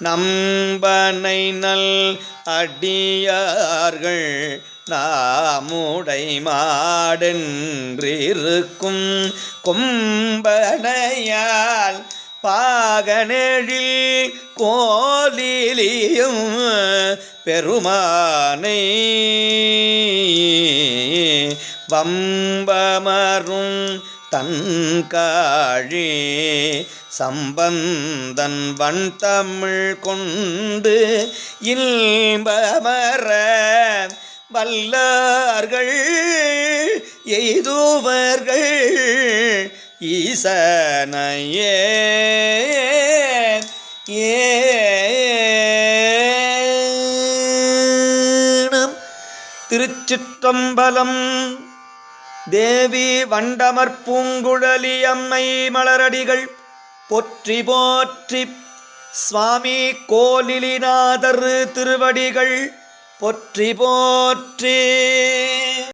நம்பனை நல் அடியார்கள் நாமுடை மாடென்றிருக்கும் கொம்பனையால் பாகனெழில் கோலிலியும் பெருமானை வம்பமரும் தன்காழி சம்பந்தன் வன் தமிழ் கொண்டு இல்பமர வல்லார்கள் எய்துவர்கள் ஈசனையே. ஏனம் திருச்சிற்றம்பலம் தேவி வண்டமர் பூங்குழலி அம்மை மலரடிகள் பொற்றி போற்றி சுவாமி கோலிலிநாதர் திருவடிகள் பொற்றி போற்றி.